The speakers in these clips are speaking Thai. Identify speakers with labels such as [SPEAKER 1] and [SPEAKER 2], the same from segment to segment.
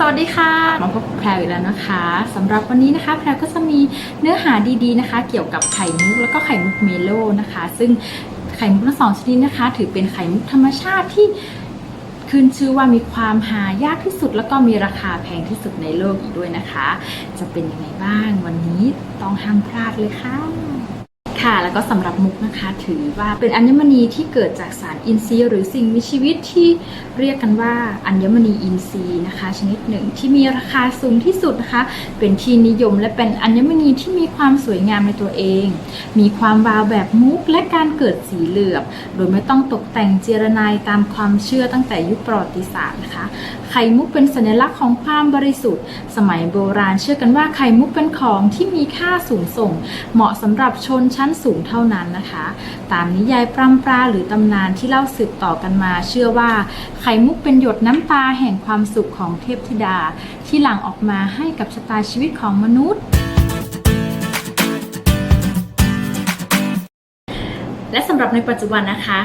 [SPEAKER 1] สวัสดีค่ะมาพบกับแพรวอีกแล้วนะคะสำหรับวันนี้นะคะแพรวก็จะมีเนื้อหาดีๆนะคะ เกี่ยวกับไข่มุกแล้วก็ไข่มุกเมโลนะคะ ซึ่งไข่มุกทั้งสองชนิดนะคะ ถือเป็นไข่มุกธรรมชาติที่ขึ้นชื่อว่ามีความหายากที่สุด แล้วก็มีราคาแพงที่สุดในโลกอีกด้วยนะคะ จะเป็นยังไงบ้างวันนี้ต้องห้ามพลาดเลยค่ะ ค่ะ แล้วก็สำหรับมุกนะคะ ถือว่าเป็นอัญมณีที่เกิดจากสารอินทรีย์ หรือสิ่งมีชีวิตที่เรียกกันว่าอัญมณีอินทรีย์นะคะ ชนิดหนึ่งที่มีราคาสูงที่สุดนะคะ เป็นที่นิยมและเป็นอัญมณีที่มีความสวยงามในตัวเอง มีความวาวแบบมุกและการเกิดสีเหลือบ โดยไม่ต้องตกแต่งเจรนายตามความเชื่อตั้งแต่ยุคประวัติศาสตร์นะคะไข่มุกเป็นสัญลักษณ์ของความบริสุทธิ์ สมัยโบราณเชื่อกันว่าไข่มุกเป็นของที่มีค่าสูงส่ง เหมาะสำหรับชนชั้นสูงเท่านั้นนะคะ ตามนิยายปรำปราหรือตำนานที่เล่าสืบต่อกันมา เชื่อว่าไข่มุกเป็นหยดน้ำตาแห่งความสุขของเทพธิดา ที่หลั่งออกมาให้กับชะตาชีวิตของมนุษย์ และสำหรับในปัจจุบันนะคะ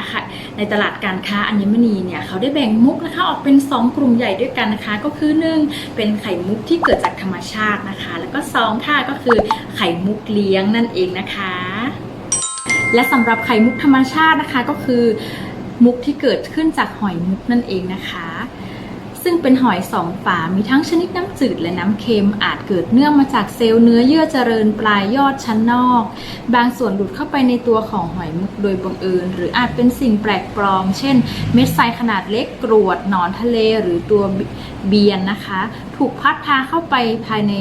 [SPEAKER 1] ในตลาดการค้าอัญมณีเนี่ยเขาได้แบ่งมุกนะคะออกเป็น 2 กลุ่มใหญ่ด้วยกันนะคะ ก็คือ 1 เป็นไข่มุกที่เกิดจากธรรมชาตินะคะ แล้วก็2ค่ะก็คือไข่มุกเลี้ยงนั่นเองนะคะ และสำหรับไข่มุกธรรมชาตินะคะก็คือมุกที่เกิดขึ้นจากหอยมุกนั่นเองนะคะ ซึ่งเป็นหอยสองฝา มีทั้งชนิดน้ำจืดและน้ำเค็ม อาจเกิดเนื่องมาจากเซลล์เนื้อเยื่อเจริญปลายยอดชั้นนอก บางส่วนหลุดเข้าไปในตัวของหอยมุกโดยบังเอิญ หรืออาจเป็นสิ่งแปลกปลอม เช่น เม็ดทรายขนาดเล็กกรวดหนอนทะเลหรือตัวเบียนนะคะ ถูกพัดพาเข้าไปภายใน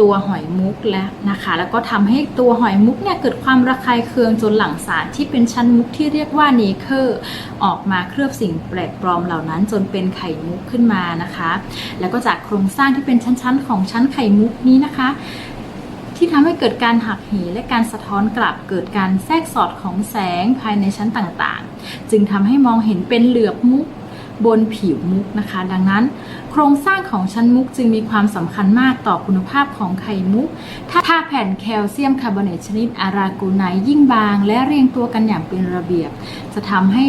[SPEAKER 1] ตัวหอยมุกแล้วนะคะ แล้วก็ทำให้ตัวหอยมุกเนี่ยเกิดความระคายเคืองจนหลั่งสารที่เป็นชั้นมุกที่เรียกว่าเนเคอร์ออกมาเคลือบสิ่งแปลกปลอมเหล่านั้น จนเป็นไข่มุกขึ้นมานะคะ แล้วก็จากโครงสร้างที่เป็นชั้นๆ ของชั้นไข่มุกนี้นะคะ ที่ทำให้เกิดการหักเหและการสะท้อนกลับเกิดการแทรกสอดของแสงภายในชั้นต่างๆ จึงทำให้มองเห็นเป็นเหลือบมุก บนผิวมุกนะคะ ดังนั้น โครงสร้างของชั้นมุกจึงมีความสำคัญมากต่อคุณภาพของไข่มุก ถ้าแผ่นแคลเซียมคาร์บอเนตชนิดอาราโกไนยิ่งบาง และเรียงตัวกันอย่างเป็นระเบียบ จะทำให้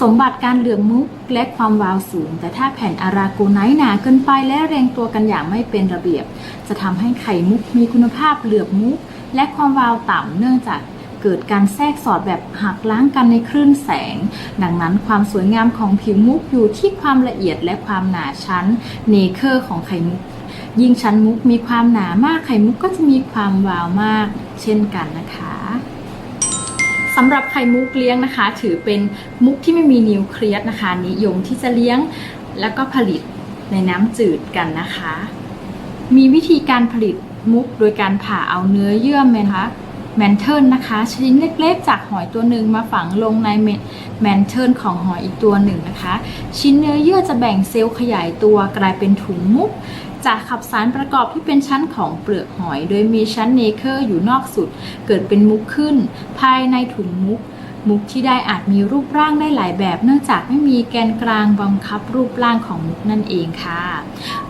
[SPEAKER 1] สมบัติการเหลืองมุกและความวาวสูง แต่ถ้าแผ่นอาราโกไนหนาเกินไปและเรียงตัวกันอย่างไม่เป็นระเบียบ จะทำให้ไข่มุกมีคุณภาพเหลือบมุก และความวาวต่ำเนื่องจาก เกิดการแทรกสอดแบบหักล้างกันในคลื่นแสง ดังนั้นความสวยงามของผิวมุกอยู่ที่ความละเอียดและความหนาชั้นเนเคอร์ของไข่มุก ยิ่งชั้นมุกมีความหนามากไข่มุกก็จะมีความวาวมาก เช่นกันนะคะสำหรับไข่มุกเลี้ยงนะคะ ถือเป็นมุกที่ไม่มีนิวเคลียสนะคะ นิยมที่จะเลี้ยงแล้วก็ผลิตในน้ำจืดกันนะคะ มีวิธีการผลิตมุกโดยการผ่าเอาเนื้อเยื่อแมนะคะ แมนเทิลนะคะชิ้นเล็กๆ จากหอยตัวหนึ่งมาฝังลงในแมนเทิลของหอยอีกตัวหนึ่งนะคะ ชิ้นเนื้อเยื่อจะแบ่งเซลล์ขยายตัวกลายเป็นถุงมุกจากขับสารประกอบที่เป็นชั้นของเปลือกหอย โดยมีชั้นเนเคอร์อยู่นอกสุด เกิดเป็นมุกขึ้น ภายในถุงมุก มุกที่ได้อาจมีรูปร่างได้หลายแบบ เนื่องจากไม่มีแกนกลางบังคับรูปร่างของมุกนั่นเองค่ะ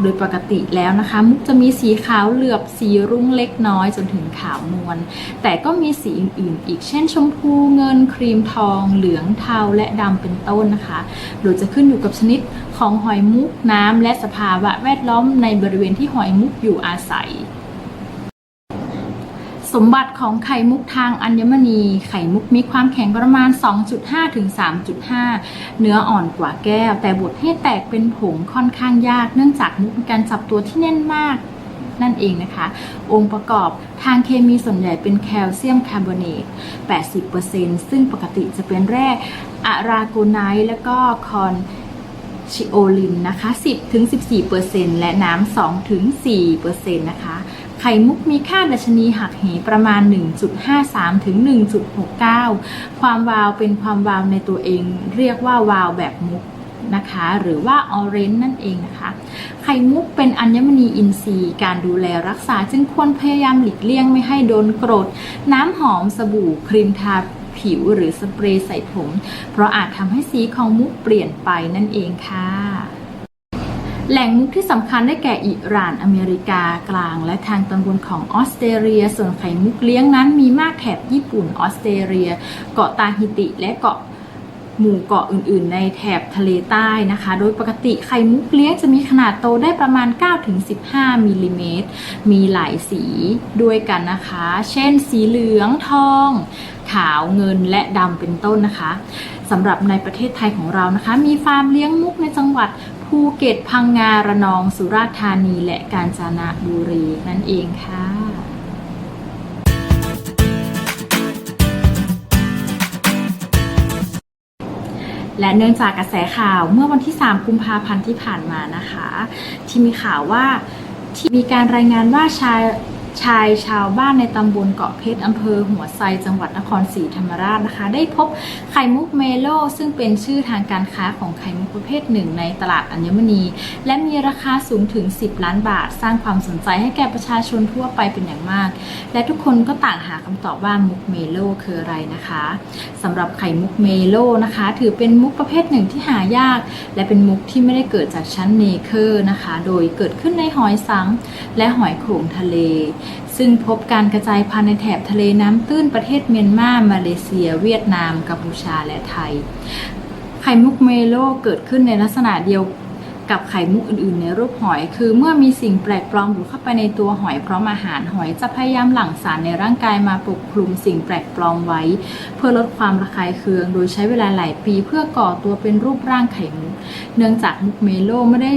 [SPEAKER 1] โดยปกติแล้วนะคะ มุกจะมีสีขาวเหลือบสีรุ้งเล็กน้อยจนถึงขาวนวลแต่ก็มีสีอื่นๆ อีกเช่นชมพูเงินครีมทอง เหลืองเทาและดำเป็นต้นนะคะ โดยจะขึ้นอยู่กับชนิดของหอยมุกน้ำและสภาวะแวดล้อมในบริเวณที่หอยมุกอยู่อาศัย มบัติของไข่มุกทางอัญมณี ไข่มุกมีความแข็งประมาณ 2.5 ถึง 3.5 เนื้ออ่อนกว่าแก้ว แต่บดให้แตกเป็นผงค่อนข้างยาก เนื่องจากมุกมีการจับตัวที่แน่นมากนั่นเองนะคะ องค์ประกอบทางเคมีส่วนใหญ่เป็นแคลเซียมคาร์บอเนต 80%ซึ่งปกติจะเป็นแร่อะราโกไนท์และก็คอนชิโอลินนะคะ 10-14%และน้ำ2-4%นะคะ ไข่มุกมีค่าดัชนีหักเหประมาณ 1.53 ถึง 1.69 ความวาวเป็นความวาวในตัวเอง เรียกว่าวาวแบบมุกนะคะหรือว่าออเรนจ์นั่นเองนะคะ ไข่มุกเป็นอัญมณีอินทรีย์ การดูแลรักษาจึงควรพยายามหลีกเลี่ยงไม่ให้โดนกรด น้ำหอมสบู่ครีมทาผิวหรือสเปรย์ใส่ผม เพราะอาจทำให้สีของมุกเปลี่ยนไปนั่นเองค่ะ แหล่งมุกที่สำคัญได้แก่อิหร่านอเมริกากลาง และทางตอนบนของออสเตรเลีย ส่วนไข่มุกเลี้ยงนั้นมีมากแถบญี่ปุ่นออสเตรเลีย เกาะตาฮิติและเกาะหมู่เกาะอื่นๆ ในแถบทะเลใต้นะคะ โดยปกติไข่มุกเลี้ยงจะมีขนาดโตได้ประมาณ 9-15มิลลิเมตร มีหลายสีด้วยกันนะคะ เช่น สีเหลืองทอง ขาวเงินและดำเป็นต้นนะคะสำหรับในประเทศไทยของเรานะคะ มีฟาร์มเลี้ยงมุกในจังหวัด ภูเก็ตพังงาระนองสุราษฎร์ธานีและกาญจนบุรีนั่นเองค่ะและเนื่องจากกระแสข่าวเมื่อวันที่ 3 กุมภาพันธ์ที่ผ่านมานะคะ ที่มีข่าวว่าที่มีการรายงานว่าชาย ชายชาวบ้านในตำบลเกาะเพชรอำเภอหัวไซจังหวัดนครศรีธรรมราชนะคะ ได้พบไข่มุกเมโลซึ่งเป็นชื่อทางการค้าของไข่มุกประเภทหนึ่งในตลาดอัญมณี และมีราคาสูงถึง 10 ล้านบาท สร้างความสนใจให้แก่ประชาชนทั่วไปเป็นอย่างมาก และทุกคนก็ต่างหาคำตอบว่ามุกเมโลคืออะไรนะคะสำหรับไข่มุกเมโลนะคะ ถือเป็นมุกประเภทหนึ่งที่หายาก และเป็นมุกที่ไม่ได้เกิดจากชั้นเนเคอร์นะคะ โดยเกิดขึ้นในหอยสังและหอยโขงทะเล ซึ่งพบการกระจายพันธุ์ในแถบทะเลน้ำตื้นประเทศเมียนมา มาเลเซีย เวียดนาม กัมพูชา และไทย ไข่มุกเมโลเกิดขึ้นในลักษณะเดียวกับไข่มุกอื่นๆ ในรูปหอย คือเมื่อมีสิ่งแปลกปลอมอยู่เข้าไปในตัวหอยพร้อมอาหารหอยจะพยายามหลั่งสารในร่างกายมาปกคลุมสิ่งแปลกปลอมไว้ เพื่อลดความระคายเคือง โดยใช้เวลาหลายปีเพื่อก่อตัวเป็นรูปร่างไข่มุก เนื่องจากมุกเมโลไม่ได้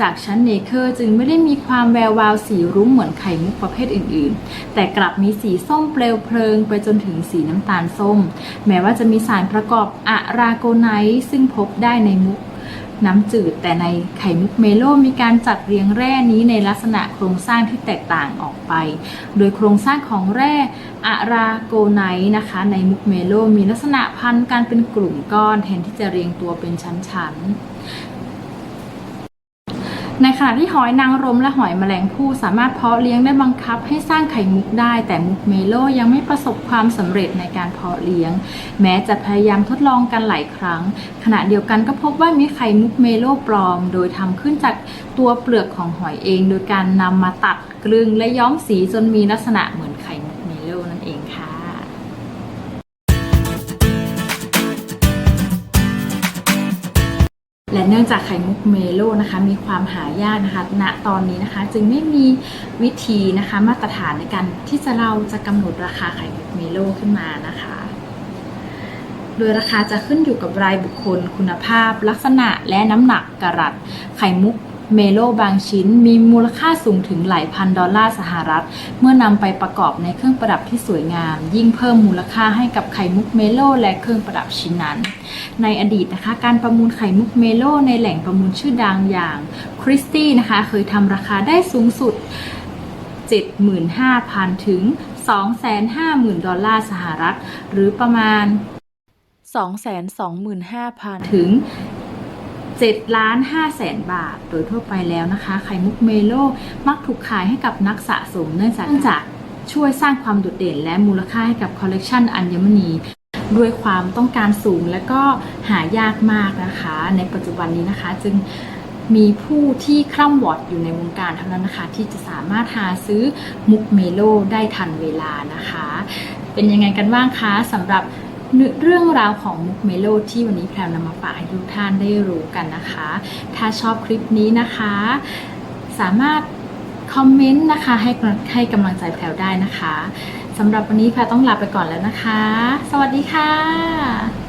[SPEAKER 1] จากชั้นเนเคอร์จึงไม่ได้มีความแวววาวสีรุ้งเหมือนไข่มุกประเภทอื่นๆ แต่กลับมีสีส้มเปลวเพลิงไปจนถึงสีน้ำตาลส้ม แม้ว่าจะมีสารประกอบอะราโกไนท์ซึ่งพบได้ในมุกน้ำจืดแต่ในไข่มุกเมโลมีการจัดเรียงแร่นี้ในลักษณะโครงสร้างที่แตกต่างออกไป โดยโครงสร้างของแร่อะราโกไนท์นะคะ ในมุกเมโลมีลักษณะพันการเป็นกลุ่มก้อนแทนที่จะเรียงตัวเป็นชั้นๆ ในขณะที่หอยนางรมและหอยแมลงภู่สามารถเพาะเลี้ยงได้บังคับให้สร้างไข่มุกได้ แต่มุกเมโลยังไม่ประสบความสำเร็จในการเพาะเลี้ยง แม้จะพยายามทดลองกันหลายครั้ง ขณะเดียวกันก็พบว่ามีไข่มุกเมโลปลอม โดยทำขึ้นจากตัวเปลือกของหอยเอง โดยการนำมาตัดกลึงและย้อมสีจนมีลักษณะเหมือนไข่มุกเมโลนั่นเองค่ะ เนื่องจากไข่มุกเมโลนะคะมีความหายากนะคะณตอนนี้นะคะจึงไม่มีวิธีนะคะมาตรฐานในการที่จะเราจะกำหนดราคาไข่มุกเมโลขึ้นมานะคะโดยราคาจะขึ้นอยู่กับรายบุคคลคุณภาพ ลักษณะและน้ำหนักกระรัตไข่มุก เมโลบางชิ้นมีมูลค่าสูงถึงหลายพันดอลลาร์สหรัฐ เมื่อนำไปประกอบในเครื่องประดับที่สวยงาม ยิ่งเพิ่มมูลค่าให้กับไข่มุกเมโลและเครื่องประดับชิ้นนั้น ในอดีตนะคะการประมูลไข่มุกเมโลในแหล่งประมูลชื่อดังอย่างคริสตี้นะคะเคยทำราคาได้สูงสุด 75,000 ถึง 250,000 ดอลลาร์สหรัฐ หรือประมาณ225,000 ถึง 7ล้าน5แสนบาท โดยทั่วไปแล้วนะคะ ไข่มุกเมโลมักถูกขายให้กับนักสะสมเนื่องจากช่วยสร้างความโดดเด่นและมูลค่าให้กับคอลเลกชันอัญมณีด้วยความต้องการสูงและก็หายากมากนะคะ ในปัจจุบันนี้นะคะ จึงมีผู้ที่คร่ำวอดอยู่ในวงการเท่านั้นนะคะ ที่จะสามารถหาซื้อมุกเมโลได้ทันเวลานะคะ เป็นยังไงกันบ้างคะสำหรับ เรื่องราวของมุกเมโลที่วันนี้แพรวนำมาฝากให้ทุกท่านได้รู้กันนะคะ ถ้าชอบคลิปนี้นะคะ สามารถคอมเมนต์นะคะให้ให้กำลังใจแพรวได้นะคะสำหรับวันนี้แพรต้องลาไปก่อนแล้วนะคะ สวัสดีค่ะ